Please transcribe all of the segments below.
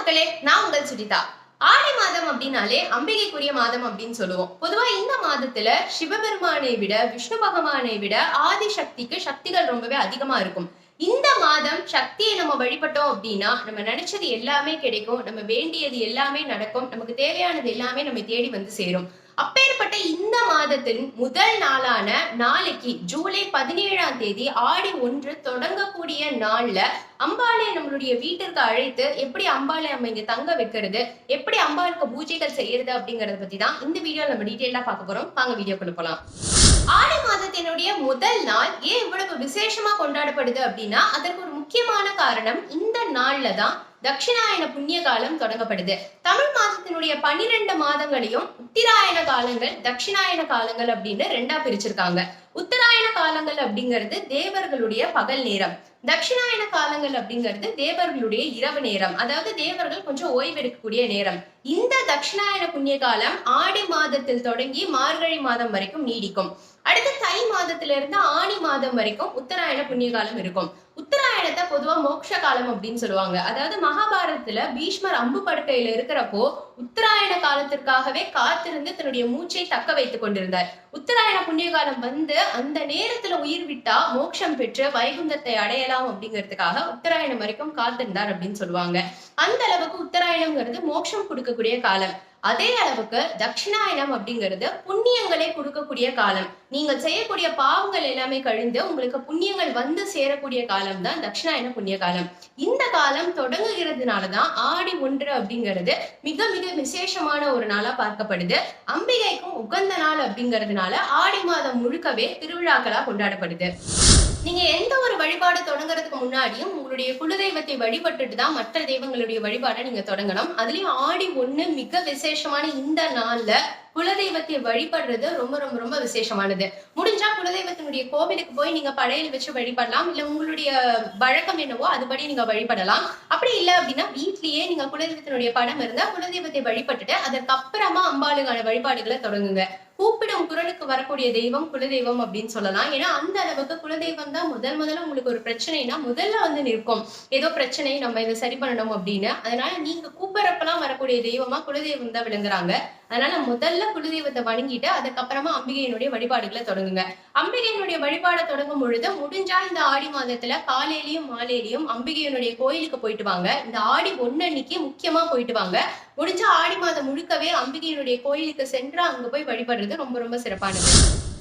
மக்களே நான் உங்கள் சுஜிதா. ஆடி மாதம் அப்படின்னாலே அம்பிகைக்குரிய மாதம் அப்படின்னு சொல்லுவோம். பொதுவா இந்த மாதத்துல சிவபெருமானை விட விஷ்ணு பகவானை விட ஆதி சக்திக்கு சக்திகள் ரொம்பவே அதிகமா இருக்கும். இந்த மாதம் சக்தியை நம்ம வழிபட்டோம் அப்படின்னா நம்ம நினைச்சது எல்லாமே கிடைக்கும் நம்ம வேண்டியது எல்லாமே நடக்கும் நமக்கு தேவையானது எல்லாமே நம்ம தேடி வந்து சேரும். அப்பேற்பட்ட இந்த மாதத்தின் முதல் நாளான நாளைக்கு ஜூலை பதினேழாம் தேதி ஆடி ஒன்று தொடங்கக்கூடிய நாள்ல அம்பாளை நம்மளுடைய வீட்டிற்கு அழைத்து எப்படி அம்பாளை நம்ம இங்க தங்க வைக்கிறது எப்படி அம்பாளுக்கு பூஜைகள் செய்யறது அப்படிங்கறத பத்தி தான் இந்த வீடியோ நம்ம டீட்டெயிலா பார்க்க போறோம். வாங்க வீடியோக்குள்ள போலாம். ஆடி மாதத்தினுடைய முதல் நாள் ஏன் இவ்வளவு விசேஷமா கொண்டாடப்படுது அப்படின்னா அதற்கு ஒரு முக்கியமான காரணம் இந்த நாள்ல தான் தட்சிணாயன புண்ணிய காலம் தொடங்கப்படுது. தமிழ் மாதத்தினுடைய பனிரெண்டு மாதங்களையும் உத்திராயண காலங்கள் தட்சிணாயன காலங்கள் அப்படின்னு ரெண்டா பிரிச்சிருக்காங்க. உத்தராயண காலங்கள் அப்படிங்கிறது தேவர்களுடைய பகல் நேரம். தட்சிணாயன காலங்கள் அப்படிங்கிறது தேவர்களுடைய இரவு நேரம். அதாவது தேவர்கள் கொஞ்சம் ஓய்வெடுக்கக்கூடிய நேரம். இந்த தட்சிணாயன புண்ணிய காலம் ஆடி மாதத்தில் தொடங்கி மார்கழி மாதம் வரைக்கும் நீடிக்கும். அடுத்து தை மாதத்துல இருந்து ஆணி மாதம் வரைக்கும் உத்தராயண புண்ணிய காலம் இருக்கும். உத்தராயணத்தை பொதுவா மோட்ச காலம் அப்படின்னு சொல்லுவாங்க. அதாவது மகாபாரதத்துல பீஷ்மர் அம்பு படுக்கையில இருக்கிறப்போ உத்தராயண காலத்திற்காகவே காத்திருந்து தன்னுடைய மூச்சை தக்க வைத்துக் கொண்டிருந்தார். உத்தராயண புண்ணிய காலம் வந்து அந்த நேரத்துல உயிர் விட்டா மோட்சம் பெற்று வைகுந்தத்தை அடையலாம் அப்படிங்கிறதுக்காக உத்தராயணம் வரைக்கும் காத்திருந்தார் அப்படின்னு சொல்லுவாங்க. அந்த அளவுக்கு உத்தராயணம்ங்கிறது மோட்சம் கொடுக்கக்கூடிய காலம். அதே அளவுக்கு தட்சிணாயனம் அப்படிங்கிறது புண்ணியங்களை கொடுக்கக்கூடிய காலம். நீங்கள் செய்யக்கூடிய பாவங்கள் எல்லாமே கழிந்து உங்களுக்கு புண்ணியங்கள் வந்து சேரக்கூடிய காலம் தான் தட்சிணாயன புண்ணிய காலம். இந்த காலம் தொடங்குகிறதுனாலதான் ஆடி ஒன்று அப்படிங்கிறது மிக மிக விசேஷமான ஒரு நாளா பார்க்கப்படுது. அம்பிகைக்கும் உகந்த நாள் அப்படிங்கிறதுனால ஆடி மாதம் முழுக்கவே திருவிழாக்களா கொண்டாடப்படுது. நீங்க எந்த ஒரு வழிபாடு தொடங்குறதுக்கு முன்னாடியும் உங்களுடைய குலதெய்வத்தை வழிபட்டுட்டு தான் மற்ற தெய்வங்களுடைய வழிபாடை நீங்க தொடங்கணும். அதுலயும் ஆடி ஒண்ணு மிக விசேஷமான இந்த நாள்ல குலதெய்வத்தை வழிபடுறது ரொம்ப ரொம்ப ரொம்ப விசேஷமானது. முடிஞ்சா குலதெய்வத்தினுடைய கோவிலுக்கு போய் நீங்க படையல் வச்சு வழிபடலாம். இல்ல உங்களுடைய வழக்கம் என்னவோ அதுபடி நீங்க வழிபடலாம். அப்படி இல்ல அப்படின்னா வீட்லயே நீங்க குலதெய்வத்தினுடைய படம் இருந்தா குலதெய்வத்தை வழிபட்டுட்டு அதற்கப்புறமா அம்பாளுக்கான வழிபாடுகளை தொடங்குங்க. கூப்பிடும் குரலுக்கு வரக்கூடிய தெய்வம் குலதெய்வம் அப்படின்னு சொல்லலாம். ஏன்னா அந்த அளவுக்கு குலதெய்வம் தான் முதல் முதல்ல உங்களுக்கு ஒரு பிரச்சனைனா முதல்ல வந்து நிற்கும். ஏதோ பிரச்சனை நம்ம இதை சரி பண்ணணும் அப்படின்னு. அதனால நீங்க கூப்பிடுறப்பெல்லாம் வரக்கூடிய தெய்வமா குலதெய்வம் தான் விளங்குறாங்க. அதனால முதல்ல குலதெய்வத்தை வணங்கிட்டு அதுக்கப்புறமா அம்பிகையினுடைய வழிபாடுகளை தொடங்குங்க. அம்பிகையினுடைய வழிபாடை தொடங்கும் பொழுது முடிஞ்சா இந்த ஆடி மாதத்துல காலையிலயும் மாலையிலயும் அம்பிகையினுடைய கோயிலுக்கு போயிட்டு வாங்க. இந்த ஆடி ஒன்னு அன்னைக்கு முக்கியமா போயிட்டு வாங்க. முடிஞ்சா ஆடி மாதம் முழுக்கவே அம்பிகையினுடைய கோயிலுக்கு சென்று அங்க போய் வழிபடுறது ரொம்ப ரொம்ப சிறப்பானது.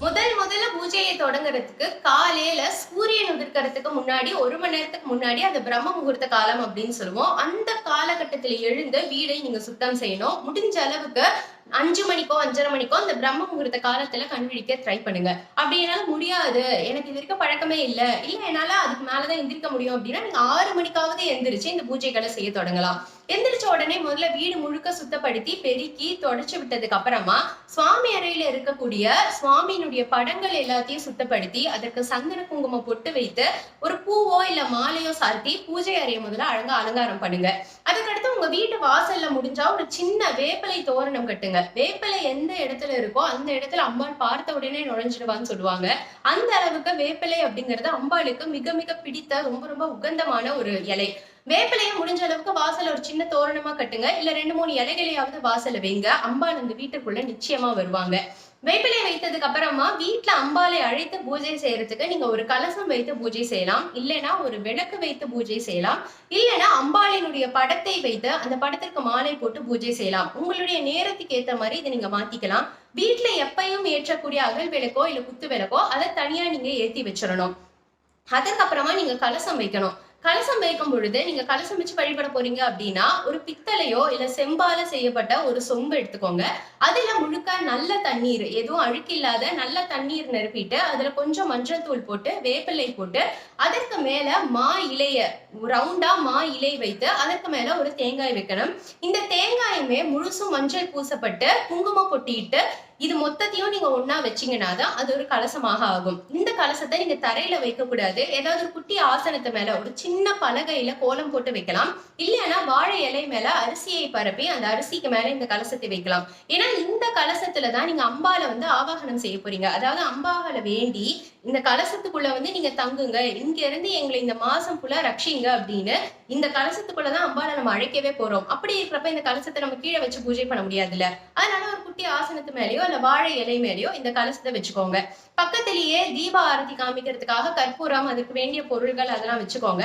முதல் முதல்ல பூஜையை தொடங்குறதுக்கு காலையில சூரியன் உதிர்க்கிறதுக்கு முன்னாடி ஒரு மணி நேரத்துக்கு முன்னாடி அது பிரம்ம முகூர்த்த காலம் அப்படின்னு சொல்லுவோம். அந்த காலகட்டத்துல எழுந்து வீடை நீங்க சுத்தம் செய்யணும். முடிஞ்ச அளவுக்கு அஞ்சு மணிக்கோ அஞ்சரை மணிக்கோ அந்த பிரம்ம முகூர்த்த காலத்துல கண்டுபிடிக்க ட்ரை பண்ணுங்க. அப்படி என்னால முடியாது. எனக்கு இது இருக்க பழக்கமே இல்ல. இல்ல என்னால அதுக்கு மேலதான் எந்திரிக்க முடியும் அப்படின்னா நீங்க ஆறு மணிக்காவது எந்திரிச்சு இந்த பூஜைகளை செய்ய தொடங்கலாம். எந்திரிச்ச உடனே முதல்ல வீடு முழுக்க சுத்தப்படுத்தி பெருக்கி தொடச்சு விட்டதுக்கு அப்புறமா சுவாமி அறையில இருக்கக்கூடிய சுவாமியினுடைய படங்கள் எல்லாத்தையும் சுத்தப்படுத்தி அதற்கு சந்தன குங்குமம் பொட்டு வைத்து ஒரு பூவோ இல்ல மாலையோ சாத்தி பூஜை அறையை முதல்ல அழகா அலங்காரம் பண்ணுங்க. அதுக்கடுத்து உங்க வீட்டு வாசல்ல முடிஞ்சா ஒரு சின்ன வேப்பிலை தோரணம் கட்டுங்க. வேப்பிலை எந்த இடத்துல இருக்கோ அந்த இடத்துல அம்பாள் பார்த்த உடனே நுழைஞ்சிடுவான்னு சொல்லுவாங்க. அந்த அளவுக்கு வேப்பிலை அப்படிங்கிறது அம்பாளுக்கு மிக மிக பிடித்த ரொம்ப ரொம்ப உகந்தமான ஒரு இலை. வேப்பிலையை முடிஞ்ச அளவுக்கு வாசல் ஒரு சின்ன தோரணமா கட்டுங்க. இல்ல ரெண்டு மூணு இலைகளையாவது வாசல்ல வைங்க. அம்பாள் அந்த வீட்டுக்குள்ள நிச்சயமா வருவாங்க. வேப்பிலை வைத்ததுக்கு அப்புறமா வீட்டுல அம்பாலை அழைத்து பூஜை செய்யறதுக்கு நீங்க ஒரு கலசம் வைத்து பூஜை செய்யலாம். இல்லைன்னா ஒரு விளக்கு வைத்து பூஜை செய்யலாம். இல்லைன்னா அம்பாளினுடைய படத்தை வைத்து அந்த படத்திற்கு மாலை போட்டு பூஜை செய்யலாம். உங்களுடைய நேரத்துக்கு ஏத்த மாதிரி இதை நீங்க மாத்திக்கலாம். வீட்டுல எப்பயும் ஏற்றக்கூடிய அகல் விளக்கோ இல்ல குத்து விளக்கோ அதை தனியா நீங்க ஏத்தி வச்சிடணும். அதுக்கப்புறமா நீங்க கலசம் வைக்கணும். கலசம் வைக்கும் பொழுது நீங்க கலசம் வச்சு வழிபட போறீங்க அப்படின்னா ஒரு பித்தளையோ இல்ல செம்பால செய்யப்பட்ட ஒரு சொம்பு எடுத்துக்கோங்க. அதுல முழுக்க நல்ல தண்ணீர் எதுவும் அழுக்கில்லாத நல்ல தண்ணீர் நிரப்பிட்டு அதுல கொஞ்சம் மஞ்சள் தூள் போட்டு வேப்பிலை போட்டு அதற்கு மேல மா இலைய ரவுண்டா மா இலை வைத்து அதற்கு மேல ஒரு தேங்காய் வைக்கணும். இந்த தேங்காயுமே முழுசும் மஞ்சள் பூசப்பட்டு குங்குமம் பொட்டிட்டு இது மொத்தத்தையும் நீங்க ஒன்னா வச்சீங்கன்னா தான் அது ஒரு கலசமாக ஆகும். இந்த கலசத்தை நீங்க தரையில வைக்க கூடாது ஏதாவது ஒரு குட்டி ஆசனத்து மேல ஒரு சின்ன சின்ன பலகையில கோலம் போட்டு வைக்கலாம். இல்லைன்னா வாழை இலை மேல அரிசியை பரப்பி அந்த அரிசிக்கு மேல இந்த கலசத்தை வைக்கலாம். ஏன்னா இந்த கலசத்துல தான் நீங்க அம்பால வந்து ஆவாகனம் செய்ய போறீங்க. அதாவது அம்பாவில வேண்டி இந்த கலசத்துக்குள்ள வந்து நீங்க தங்குங்க. இங்க இருந்து எங்களை இந்த மாசம் ஃபுல்லா ரட்சிங்க அப்படின்னு இந்த கலசத்துக்குள்ளதான் அம்பால நம்ம அழைக்கவே போறோம். அப்படி இருக்கிறப்ப இந்த கலசத்தை நம்ம கீழே வச்சு பூஜை பண்ண முடியாதுல்ல. அதனால ஒரு குட்டி ஆசனத்து மேலேயோ இல்ல வாழை இலை மேலேயோ இந்த கலசத்தை வச்சுக்கோங்க. பக்கத்திலேயே தீப ஆரத்தி காமிக்கிறதுக்காக கற்பூரம் அதுக்கு வேண்டிய பொருள்கள் அதெல்லாம் வச்சுக்கோங்க.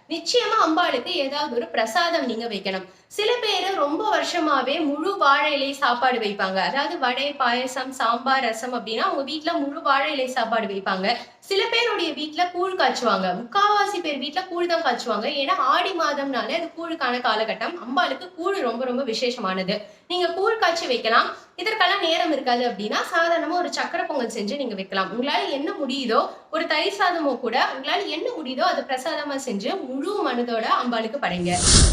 நிச்சயமா அம்பாளுக்கு ஏதாவது ஒரு பிரசாதம் நீங்க வைக்கணும். சில பேர் ரொம்ப வருஷமாவே முழு வாழை இலை சாப்பாடு வைப்பாங்க. அதாவது வடை பாயசம் சாம்பார் ரசம் அப்படின்னா அவங்க வீட்டுல முழு வாழை இலை சாப்பாடு வைப்பாங்க. சில பேருடைய வீட்டுல கூழ் காய்ச்சுவாங்க. முக்காவாசி பேர் வீட்டுல கூழ் தான் காய்ச்சுவாங்க. ஏன்னா ஆடி மாதம்னாலே அது கூழுக்கான காலகட்டம். அம்பாளுக்கு கூழ் ரொம்ப ரொம்ப விசேஷமானது. நீங்க கூழ் காய்ச்சி வைக்கலாம். இதற்கெல்லாம் நேரம் இருக்காது அப்படின்னா சாதாரணமா ஒரு சக்கரை பொங்கல் செஞ்சு நீங்க வைக்கலாம். உங்களால என்ன முடியுதோ ஒரு தயிர் சாதமோ கூட உங்களால என்ன முடியுதோ அதை பிரசாதமா செஞ்சு முழு மனதோட அம்பாளுக்கு படைங்க.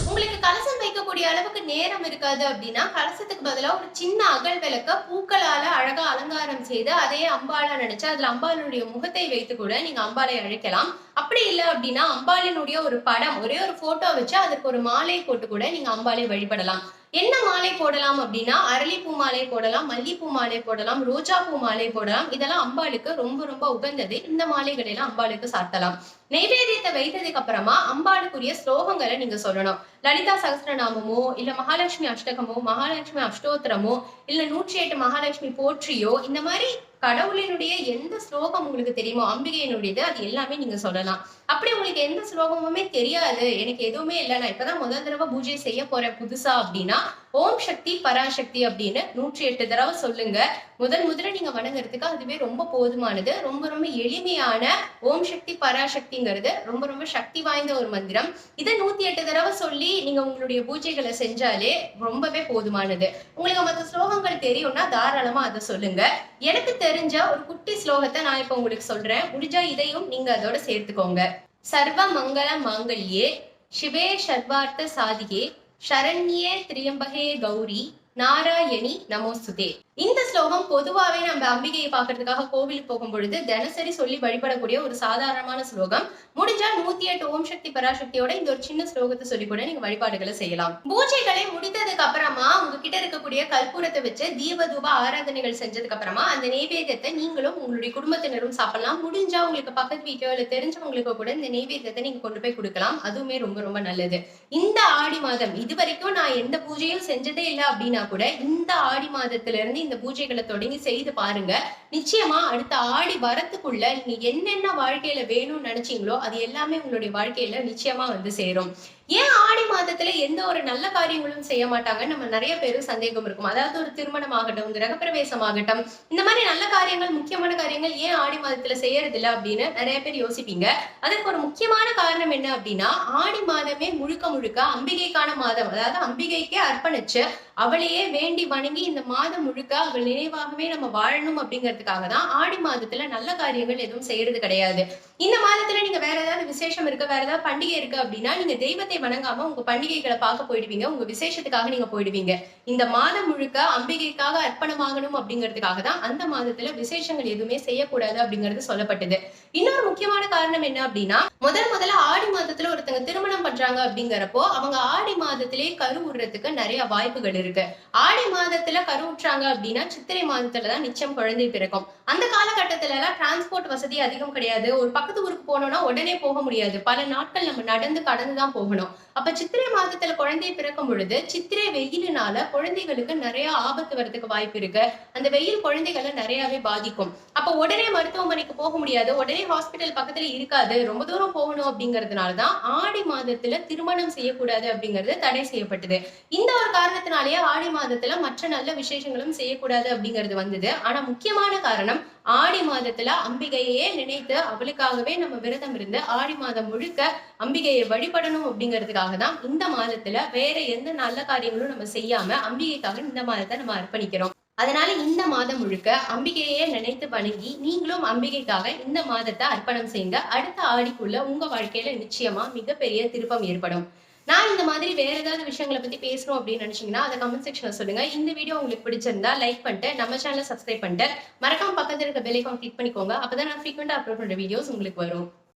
உங்களுக்கு கலசம் வைக்கக்கூடிய அளவுக்கு நேரம் இருக்காது அப்படின்னா கலசத்துக்கு பதிலா ஒரு சின்ன அகல் விளக்க பூக்களால அழகா அலங்காரம் செய்து அதையே அம்பாலா நினைச்சு அதுல அம்பாளுடைய முகத்தை வைத்து கூட நீங்க அம்பாளை அழைக்கலாம். அப்படி இல்லை அப்படின்னா அம்பாளினுடைய ஒரு படம் ஒரே ஒரு போட்டோ வச்சு அதுக்கு ஒரு மாலை போட்டு கூட நீங்க அம்பாளை வழிபடலாம். என்ன மாலை போடலாம் அப்படின்னா அரளிப்பூ மாலை போடலாம் மல்லிப்பூ மாலை போடலாம் ரோஜா பூ மாலை போடலாம். இதெல்லாம் அம்பாளுக்கு ரொம்ப ரொம்ப உகந்தது. இந்த மாலைகளை எல்லாம் அம்பாளுக்கு சாத்தலாம். நெய்வேத்தியத்தை வைத்ததுக்கு அப்புறமா அம்பாளுக்குரிய ஸ்லோகங்களை நீங்க சொல்லணும். லலிதா சகஸ்ரநாமமோ இல்ல மகாலட்சுமி அஷ்டகமோ மகாலட்சுமி அஷ்டோத்திரமோ இல்ல நூற்றி எட்டு மகாலட்சுமி போற்றியோ இந்த மாதிரி கடவுளினுடைய எந்த ஸ்லோகம் உங்களுக்கு தெரியுமோ அம்பிகையினுடையது அது எல்லாமே நீங்க சொல்லலாம். அப்படி உங்களுக்கு எந்த ஸ்லோகமுமே தெரியாது. எனக்கு எதுவுமே இல்லை. நான் இப்பதான் முதல் தடவை பூஜை செய்ய போறேன் புதுசா அப்படின்னா ஓம் சக்தி பராசக்தி அப்படின்னு நூற்றி எட்டு தடவை சொல்லுங்க. முதல் முதல்ல நீங்க வணங்குறதுக்கு அதுவே ரொம்ப போதுமானது. ரொம்ப ரொம்ப எளிமையான ஓம் சக்தி பராசக்தி சக்திங்கிறது ரொம்ப ரொம்ப சக்தி வாய்ந்த ஒரு மந்திரம். இதை நூத்தி எட்டு தடவை சொல்லி நீங்க உங்களுடைய பூஜைகளை செஞ்சாலே ரொம்பவே போதுமானது. உங்களுக்கு மற்ற ஸ்லோகங்கள் தெரியும்னா தாராளமா அதை சொல்லுங்க. எனக்கு தெரிஞ்ச ஒரு குட்டி ஸ்லோகத்தை நான் இப்ப உங்களுக்கு சொல்றேன். முடிஞ்சா இதையும் நீங்க அதோட சேர்த்துக்கோங்க. சர்வ மங்கள மாங்கல்யே சிவே சர்வார்த்த சாதிகே சரண்யே திரியம்பகே கௌரி நாராயணி நமோசுதே இந்த ஸ்லோகம் பொதுவாவே நம்ம அம்பிகையை பார்க்கறதுக்காக கோவிலுக்கு போகும் பொழுது தினசரி சொல்லி வழிபடக்கூடிய ஒரு சாதாரணமான ஸ்லோகம். முடிஞ்சா நூத்தி எட்டு ஓம் சக்தி பராசக்தியோட இந்த ஒரு சின்ன ஸ்லோகத்தை சொல்லி கூட நீங்க வழிபாடுகளை செய்யலாம். பூஜைகளை முடித்ததுக்கு அப்புறமா உங்ககிட்ட இருக்கக்கூடிய கற்பூரத்தை வச்சு தீப தூப ஆராதனைகள் செஞ்சதுக்கு அப்புறமா அந்த நெய்வேத்தியத்தை நீங்களும் உங்களுடைய குடும்பத்தினரும் சாப்பிடலாம். முடிஞ்சா உங்களுக்கு பக்கத்து வீட்டோ இல்ல தெரிஞ்சவங்களுக்கு கூட இந்த நெய்வேத்தியத்தை நீங்க கொண்டு போய் கொடுக்கலாம். அதுவுமே ரொம்ப ரொம்ப நல்லது. இந்த ஆடி மாதம் இது வரைக்கும் நான் எந்த பூஜையும் செஞ்சதே இல்லை அப்படின்னா கூட இந்த ஆடி மாதத்துல இருந்து இந்த பூஜைகளை தொடங்கி செய்து பாருங்க. நிச்சயமா அடுத்த ஆடி வரத்துக்குள்ள நீங்க என்னென்ன வாழ்க்கையில வேணும்னு நினைச்சீங்களோ அது எல்லாமே உங்களுடைய வாழ்க்கையில நிச்சயமா வந்து சேரும். ஏன் ஆடி மாதத்துல எந்த ஒரு நல்ல காரியங்களும் செய்ய மாட்டாங்க நம்ம நிறைய பேரும் சந்தேகம் இருக்கும். அதாவது ஒரு திருமணம் ஆகட்டும் கிரகப்பிரவேசம் ஆகட்டும் இந்த மாதிரி நல்ல காரியங்கள் முக்கியமான காரியங்கள் ஏன் ஆடி மாதத்துல செய்யறது இல்லை அப்படின்னு நிறைய பேர் யோசிப்பீங்க. அதற்கு ஒரு முக்கியமான காரணம் என்ன அப்படின்னா ஆடி மாதமே முழுக்க முழுக்க அம்பிகைக்கான மாதம். அதாவது அம்பிகைக்கே அர்ப்பணிச்சு அவளையே வேண்டி வணங்கி இந்த மாதம் முழுக்க அவள் நினைவாகவே நம்ம வாழணும் அப்படிங்கிறதுக்காக தான் ஆடி மாதத்துல நல்ல காரியங்கள் எதுவும் செய்யறது கிடையாது. இந்த மாதத்துல நீங்க வேற ஏதாவது விசேஷம் இருக்கு வேற ஏதாவது பண்டிகை இருக்கு அப்படின்னா நீங்க தெய்வத்தை வணங்காம உங்க பண்டிகைகளை பார்க்க போயிடுவீங்க. உங்க விசேஷத்துக்காக நீங்க போயிடுவீங்க. இந்த மாதம் முழுக்க அம்பிகைக்காக அர்ப்பணமாகணும் அப்படிங்கிறதுக்காக தான் அந்த மாதத்துல விசேஷங்கள் எதுவுமே செய்யக்கூடாது அப்படிங்கிறது சொல்லப்பட்டது. இன்னொரு முக்கியமான காரணம் என்ன அப்படின்னா முதல் முதல்ல ஆடி மாதத்துல ஒருத்தங்க திருமணம் பண்றாங்க அப்படிங்கிறப்போ அவங்க ஆடி மாதத்திலே கரு விடுறதுக்கு நிறைய வாய்ப்புகள் இருக்கு. ஆடி மாதத்துல கரு விட்டுறாங்க அப்படின்னா சித்திரை மாதத்துல தான் நிச்சயம் குழந்தை பிறக்கும். அந்த காலகட்டத்துல எல்லாம் டிரான்ஸ்போர்ட் வசதி அதிகம் கிடையாது. ஒரு பக்கத்து ஊருக்கு போனோம்னா உடனே போக முடியாது. பல நாட்கள் நம்ம நடந்து கடந்து தான் போகணும். அப்ப சித்திரை மாதத்துல குழந்தை பிறக்கும் பொழுது சித்திரை வெயிலினால குழந்தைகளுக்கு நிறைய ஆபத்து வர்றதுக்கு வாய்ப்பு இருக்கு. அந்த வெயில் குழந்தைகளை நிறையவே பாதிக்கும். அப்ப உடனே மருத்துவமனைக்கு போக முடியாது. உடனே ஹாஸ்பிட்டல் பக்கத்துல இருக்காது. ரொம்ப தூரம் போகணும் அப்படிங்கறதுனாலதான் ஆடி மாதத்துல திருமணம் செய்யக்கூடாது அப்படிங்கிறது தடை செய்யப்பட்டது. இந்த ஒரு காரணத்தினாலேயே ஆடி மாதத்துல மற்ற நல்ல விசேஷங்களும் செய்யக்கூடாது அப்படிங்கிறது வந்தது. ஆனா முக்கியமான காரணம் ஆடி மாதத்துல அம்பிகையே நினைத்து அவளுக்காகவே நம்ம விரதம் இருந்து ஆடி மாதம் முழுக்க அம்பிகையை வழிபடணும் அப்படிங்கிறதுக்காக தான் இந்த மாதத்துல வேற எந்த நல்ல காரியங்களும் நம்ம செய்யாம அம்பிகைக்காக இந்த மாதத்தை நம்ம அர்ப்பணிக்கிறோம். அதனால இந்த மாதம் முழுக்க அம்பிகையே நினைத்து வணங்கி நீங்களும் அம்பிகைக்காக இந்த மாதத்தை அர்ப்பணம் செய்யுங்க அடுத்த ஆடிக்குள்ள உங்க வாழ்க்கையில நிச்சயமா மிகப்பெரிய திருப்பம் ஏற்படும். நான் இந்த மாதிரி வேற ஏதாவது விஷயங்களை பத்தி பேசணும் அப்படின்னு நினைச்சீங்கன்னா அதை கமெண்ட் செக்ஷன்ல சொல்லுங்க. இந்த வீடியோ உங்களுக்கு பிடிச்சிருந்தா லைக் பண்ணிட்டு நம்ம சேனலை சப்ஸ்கிரைப் பண்ணிட்டு மறக்காம பக்கத்தில் இருக்க பெல் ஐக்கான் கிளிக் பண்ணிக்கோங்க. அப்பதான் நான் ஃப்ரீக்வெண்டா அப்லோட் பண்ற வீடியோஸ் உங்களுக்கு வரும்.